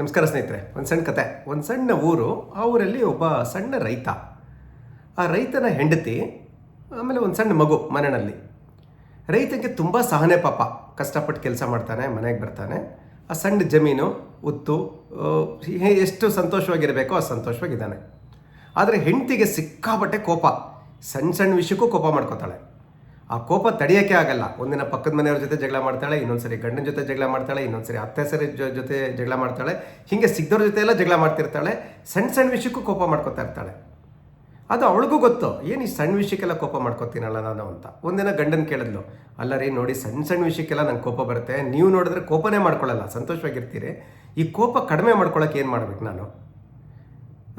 ನಮಸ್ಕಾರ ಸ್ನೇಹಿತರೆ, ಒಂದು ಸಣ್ಣ ಕತೆ. ಒಂದು ಸಣ್ಣ ಊರು, ಆ ಊರಲ್ಲಿ ಒಬ್ಬ ಸಣ್ಣ ರೈತ. ಆ ರೈತನ ಹೆಂಡತಿ, ಆಮೇಲೆ ಒಂದು ಸಣ್ಣ ಮಗು ಮನೆಯಲ್ಲಿ. ರೈತಕ್ಕೆ ತುಂಬ ಸಹನೆ ಪಾಪ. ಕಷ್ಟಪಟ್ಟು ಕೆಲಸ ಮಾಡ್ತಾನೆ, ಮನೆಗೆ ಬರ್ತಾನೆ. ಆ ಸಣ್ಣ ಜಮೀನು, ಉತ್ತು ಎಷ್ಟು ಸಂತೋಷವಾಗಿರಬೇಕೋ ಆ ಸಂತೋಷವಾಗಿದ್ದಾನೆ. ಆದರೆ ಹೆಂಡತಿಗೆ ಸಿಕ್ಕಾಪಟ್ಟೆ ಕೋಪ. ಸಣ್ಣ ಸಣ್ಣ ವಿಷಯಕ್ಕೂ ಕೋಪ ಮಾಡ್ಕೋತಾಳೆ. ಆ ಕೋಪ ತಡೆಯೋಕ್ಕೆ ಆಗಲ್ಲ. ಒಂದಿನ ಪಕ್ಕದ ಮನೆಯವ್ರ ಜೊತೆ ಜಗಳ ಮಾಡ್ತಾಳೆ, ಇನ್ನೊಂದ್ಸರಿ ಗಂಡನ ಜೊತೆ ಜಗಳ ಮಾಡ್ತಾಳೆ, ಇನ್ನೊಂದ್ಸರಿ ಅತ್ತೆ ಸರಿ ಜೊತೆ ಜಗಳ ಮಾಡ್ತಾಳೆ, ಹೀಗೆ ಸಿಗ್ದವ್ರ ಜೊತೆ ಎಲ್ಲ ಜಗಳ ಮಾಡ್ತಿರ್ತಾಳೆ ಸಣ್ಣ ಸಣ್ಣ ವಿಷಯಕ್ಕೂ ಕೋಪ ಮಾಡ್ಕೋತಾ ಇರ್ತಾಳೆ. ಅದು ಅವಳಿಗೂ ಗೊತ್ತು. ಏನು ಈ ಸಣ್ಣ ವಿಷಯಕ್ಕೆಲ್ಲ ಕೋಪ ಮಾಡ್ಕೋತೀನಲ್ಲ ನಾನು ಅಂತ. ಒಂದಿನ ಗಂಡನ ಕೇಳಿದ್ಲು, ಅಲ್ಲ ರೀ, ನೋಡಿ ಸಣ್ಣ ಸಣ್ಣ ವಿಷಯಕ್ಕೆಲ್ಲ ನಂಗೆ ಕೋಪ ಬರುತ್ತೆ. ನೀವು ನೋಡಿದ್ರೆ ಕೋಪನೇ ಮಾಡ್ಕೊಳ್ಳಲ್ಲ, ಸಂತೋಷವಾಗಿರ್ತೀರಿ. ಈ ಕೋಪ ಕಡಿಮೆ ಮಾಡ್ಕೊಳಕ್ಕೆ ಏನು ಮಾಡ್ಬೇಕು ನಾನು?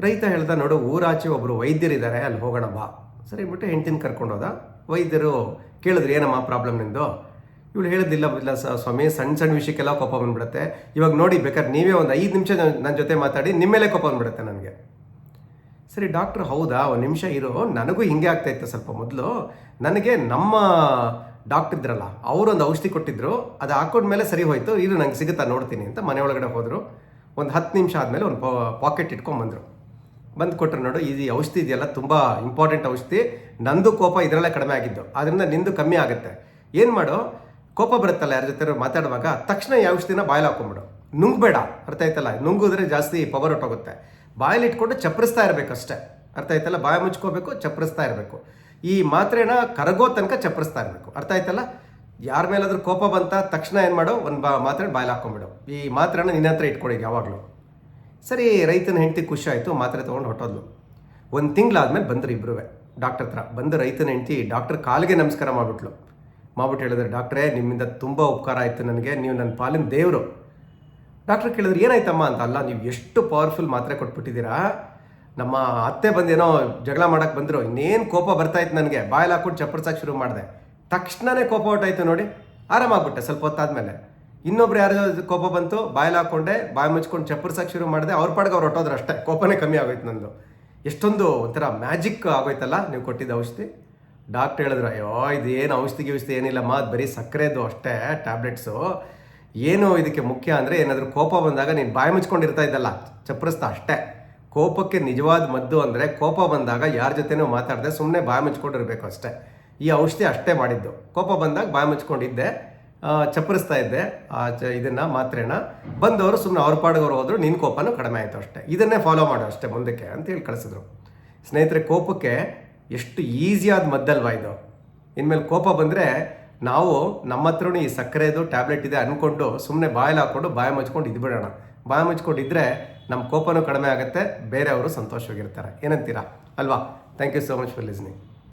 ರೈತ ಹೇಳ್ದ, ನೋಡು, ಊರಾಚೆ ಒಬ್ಬರು ವೈದ್ಯರಿದ್ದಾರೆ, ಅಲ್ಲಿ ಹೋಗೋಣ ಬಾ. ಸರಿ, ಬಿಟ್ಟು ಹೆಂಡ್ತಿನ ಕರ್ಕೊಂಡು ಹೋದ. ವೈದ್ಯರು ಕೇಳಿದ್ರು, ಏನಮ್ಮ ಪ್ರಾಬ್ಲಮ್ ನಿಂದು? ಇವಳು ಹೇಳಿದಿಲ್ಲ, ಇಲ್ಲ ಸ್ವಾಮಿ ಸಣ್ಣ ಸಣ್ಣ ವಿಷಯಕ್ಕೆಲ್ಲ ಕೋಪ ಬಂದ್ಬಿಡುತ್ತೆ. ಇವಾಗ ನೋಡಿ, ಬೇಕಾದ್ರೆ ನೀವೇ ಒಂದು ಐದು ನಿಮಿಷ ನನ್ನ ಜೊತೆ ಮಾತಾಡಿ ನಿಮ್ಮ ಮೇಲೆ ಕೋಪ ಬಂದ್ಬಿಡುತ್ತೆ ನನಗೆ. ಸರಿ ಡಾಕ್ಟ್ರ್ ಹೌದಾ? ಒಂದು ನಿಮಿಷ ಇರೋ. ನನಗೂ ಹಿಂಗೆ ಆಗ್ತಾ ಇತ್ತು ಸ್ವಲ್ಪ ಮೊದಲು. ನನಗೆ ನಮ್ಮ ಡಾಕ್ಟರ್ ಇದ್ರಲ್ಲ, ಅವರೊಂದು ಔಷಧಿ ಕೊಟ್ಟಿದ್ರು. ಅದು ಹಾಕೊಂಡ್ಮೇಲೆ ಸರಿ ಹೋಯಿತು. ಇದು ನಂಗೆ ಸಿಗುತ್ತಾ ನೋಡ್ತೀನಿ ಅಂತ ಮನೆ ಒಳಗಡೆ ಹೋದರು. ಒಂದು ಹತ್ತು ನಿಮಿಷ ಆದಮೇಲೆ ಒಂದು ಪಾಕೆಟ್ ಇಟ್ಕೊಂಬಂದರು. ಬಂದು ಕೊಟ್ಟರು ನೋಡು ಈ ಔಷಧಿ ಇದೆಯಲ್ಲ, ತುಂಬ ಇಂಪಾರ್ಟೆಂಟ್ ಔಷಧಿ. ನಂದು ಕೋಪ ಇದರಲ್ಲೇ ಕಡಿಮೆ ಆಗಿದ್ದು ಅದರಿಂದ ನಿಂದು ಕಮ್ಮಿ ಆಗುತ್ತೆ. ಏನು ಮಾಡು, ಕೋಪ ಬರುತ್ತಲ್ಲ ಯಾರ ಜೊತೆ ಮಾತಾಡುವಾಗ, ತಕ್ಷಣ ಈ ಔಷಧಿನ ಬಾಯಲ್ಲಿ ಹಾಕೊಂಬಿಡು. ನುಂಗ್ಬೇಡ, ಅರ್ಥ ಆಯ್ತಲ್ಲ? ನುಂಗಿದ್ರೆ ಜಾಸ್ತಿ ಪವರ್ ಹೊಟ್ಟೋಗುತ್ತೆ ಬಾಯಲ್ಲಿ ಇಟ್ಕೊಂಡು ಚಪ್ಪರಿಸ್ತಾ ಇರಬೇಕು ಅಷ್ಟೇ. ಅರ್ಥ ಆಯ್ತಲ್ಲ? ಬಾಯ ಮುಚ್ಕೋಬೇಕು, ಚಪ್ಪರಿಸ್ತಾ ಇರಬೇಕು. ಈ ಮಾತ್ರೆನ ಕರಗೋ ತನಕ ಚಪ್ಪರಿಸ್ತಾ ಇರಬೇಕು. ಅರ್ಥ ಆಯ್ತಲ್ಲ? ಯಾರ ಮೇಲಾದ್ರೂ ಕೋಪ ಬಂತ, ತಕ್ಷಣ ಏನು ಮಾಡು, ಒಂದು ಬಾ ಮಾತ್ರೆ ಬಾಯಲ್ಲಿ ಹಾಕೊಂಬಿಡು. ಈ ಮಾತ್ರೆನ ನಿನ್ನ ಹತ್ರ ಇಟ್ಕೊಳ್ಳಿ ಯಾವಾಗಲೂ. ಸರಿ, ರೈತನ ಹೆಂಡತಿ ಖುಷಿ ಆಯಿತು ಮಾತ್ರೆ ತೊಗೊಂಡು ಹೊಟ್ಟೋದ್ಲು ಒಂದು ತಿಂಗಳಾದ್ಮೇಲೆ ಬಂದರು ಇಬ್ಬರೂ ಡಾಕ್ಟರ್ ಹತ್ರ. ಬಂದು ರೈತನ ಹೆಂಡತಿ ಡಾಕ್ಟರ್ ಕಾಲಿಗೆ ನಮಸ್ಕಾರ ಮಾಡಿಬಿಟ್ಲು. ಮಾಡ್ಬಿಟ್ಟು ಹೇಳಿದ್ರು, ಡಾಕ್ಟ್ರೇ, ನಿಮ್ಮಿಂದ ತುಂಬ ಉಪಕಾರ ಆಯಿತು ನನಗೆ, ನೀವು ನನ್ನ ಪಾಲಿನ ದೇವರು. ಡಾಕ್ಟರ್ ಕೇಳಿದ್ರು, ಏನಾಯ್ತಮ್ಮ ಅಂತ ಅಲ್ಲ ನೀವು ಎಷ್ಟು ಪವರ್ಫುಲ್ ಮಾತ್ರೆ ಕೊಟ್ಬಿಟ್ಟಿದ್ದೀರಾ? ನಮ್ಮ ಅತ್ತೆ ಬಂದೇನೋ ಜಗಳ ಮಾಡೋಕ್ಕೆ ಬಂದರು, ಇನ್ನೇನು ಕೋಪ ಬರ್ತಾಯಿತ್ತು ನನಗೆ, ಬಾಯಲ್ಲಿ ಹಾಕ್ಬಿಟ್ಟು ಚಪ್ಪರ್ಸಕ್ಕೆ ಶುರು ಮಾಡಿದೆ. ತಕ್ಷಣನೇ ಕೋಪ ಹೊಟ್ಟಾಯ್ತು ನೋಡಿ, ಆರಾಮಾಗ್ಬಿಟ್ಟೆ, ಸ್ವಲ್ಪ ಹೊತ್ತಾದ್ಮೇಲೆ. ಇನ್ನೊಬ್ರು ಯಾರೋ ಕೋಪ ಬಂತು, ಬಾಯಲ್ಲಿ ಹಾಕೊಂಡೆ, ಬಾಯಿ ಮುಚ್ಕೊಂಡು ಚಪ್ಪರ್ಸಕ್ಕೆ ಶುರು ಮಾಡಿದೆ, ಅವ್ರ ಪಾಡ್ಗೆ ಅವ್ರು ಹೊಟ್ಟೋದ್ರು ಅಷ್ಟೇ. ಕೋಪನೇ ಕಮ್ಮಿ ಆಗೋಯ್ತು ನಂದು. ಎಷ್ಟೊಂದು ಒಂಥರ ಮ್ಯಾಜಿಕ್ ಆಗೋಯ್ತಲ್ಲ ನೀವು ಕೊಟ್ಟಿದ್ದ ಔಷಧಿ. ಡಾಕ್ಟರ್ ಹೇಳಿದ್ರು, ಅಯ್ಯೋ ಇದು ಏನು ಔಷಧಿ ಗಿಷಧಿ ಏನಿಲ್ಲ ಅದು ಬರೀ ಸಕ್ಕರೆದು ಅಷ್ಟೇ ಟ್ಯಾಬ್ಲೆಟ್ಸು ಏನು ಇದಕ್ಕೆ ಮುಖ್ಯ ಅಂದರೆ, ಏನಾದರೂ ಕೋಪ ಬಂದಾಗ ನೀನು ಬಾಯಿ ಮುಚ್ಕೊಂಡಿರ್ತಾ ಇದ್ದಲ್ಲ, ಚಪ್ಪರಿಸ್ತಾ ಅಷ್ಟೇ. ಕೋಪಕ್ಕೆ ನಿಜವಾದ ಮದ್ದು ಅಂದರೆ, ಕೋಪ ಬಂದಾಗ ಯಾರ ಜೊತೆನೂ ಮಾತಾಡದೆ ಸುಮ್ಮನೆ ಬಾಯಿ ಮುಚ್ಕೊಂಡಿರ್ಬೇಕು ಅಷ್ಟೇ. ಈ ಔಷಧಿ ಅಷ್ಟೇ ಮಾಡಿದ್ದು. ಕೋಪ ಬಂದಾಗ ಬಾಯಿ ಮುಚ್ಕೊಂಡಿದ್ದೆ. ಚಪ್ಪರಿಸ್ತಾ ಇದ್ದೆ. ಆ, ಚ, ಇದನ್ನು ಮಾತ್ರೆನ. ಬಂದವರು ಸುಮ್ಮನೆ ಅವ್ರ ಪಾಡಿಗೆ ಹೋದ್ರು ನಿನ್ನ ಕೋಪನೂ ಕಡಿಮೆ ಆಯಿತು ಅಷ್ಟೇ. ಇದನ್ನೇ ಫಾಲೋ ಮಾಡು ಅಷ್ಟೇ ಮುಂದಕ್ಕೆ ಅಂತ ಹೇಳಿ ಕಳಿಸಿದ್ರು. ಸ್ನೇಹಿತರೆ, ಕೋಪಕ್ಕೆ ಎಷ್ಟು ಈಸಿಯಾದ ಮದ್ದಲ್ವಾ ಇದು. ಇನ್ಮೇಲೆ ಕೋಪ ಬಂದರೆ ನಾವು ನಮ್ಮ ಹತ್ರನೂ ಈ ಸಕ್ಕರೆದು ಟ್ಯಾಬ್ಲೆಟ್ ಇದೆ ಅಂದ್ಕೊಂಡು ಸುಮ್ಮನೆ ಬಾಯಲ್ಲಿ ಹಾಕ್ಕೊಂಡು ಬಾಯ ಮುಚ್ಕೊಂಡು ಇದ್ಬಿಡೋಣ. ಬಾಯ ಮುಚ್ಕೊಂಡಿದ್ದರೆ ನಮ್ಮ ಕೋಪನೂ ಕಡಿಮೆ ಆಗುತ್ತೆ, ಬೇರೆಯವರು ಸಂತೋಷವಾಗಿರ್ತಾರೆ. ಏನಂತೀರಾ? ಅಲ್ವಾ? Thank you so much for listening